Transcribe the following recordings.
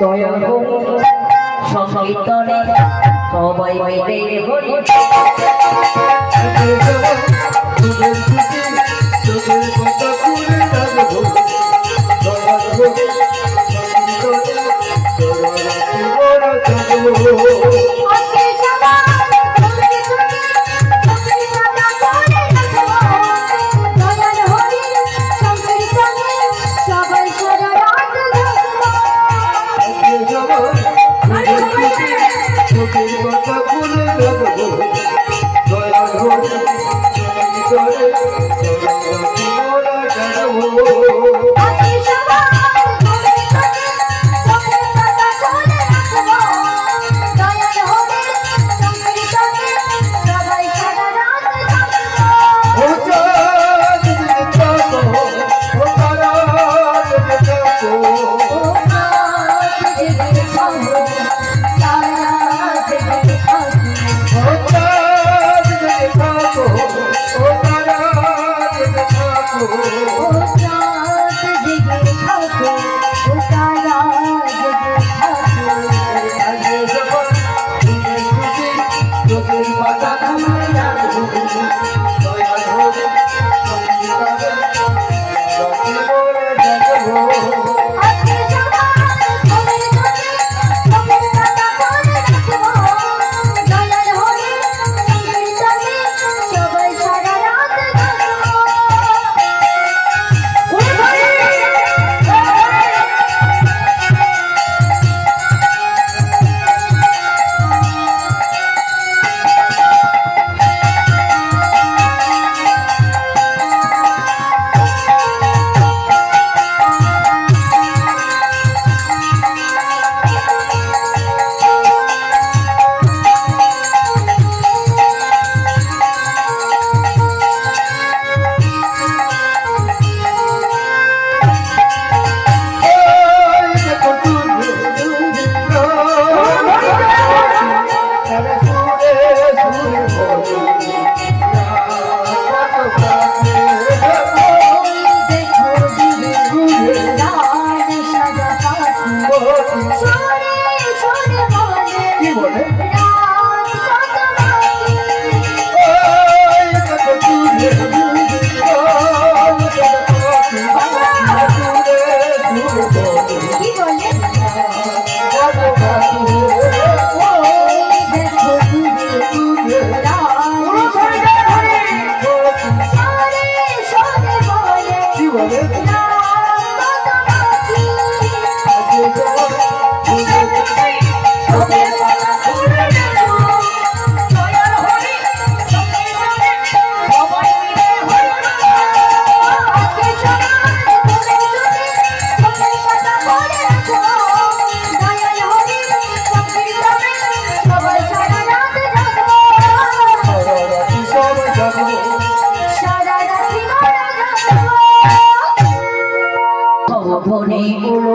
দয়া গো সংকীর্তনে সবাই মিলে হরি। Mata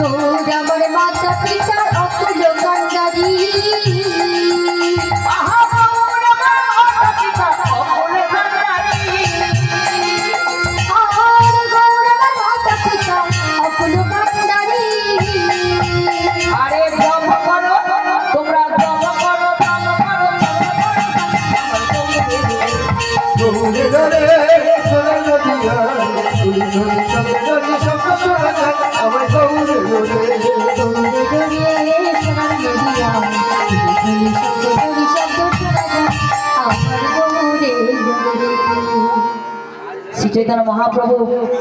ঠাকুর আমার মাতা পিতার অতুল কান্দারি Thank you. চৈতন্য মহাপ্রভু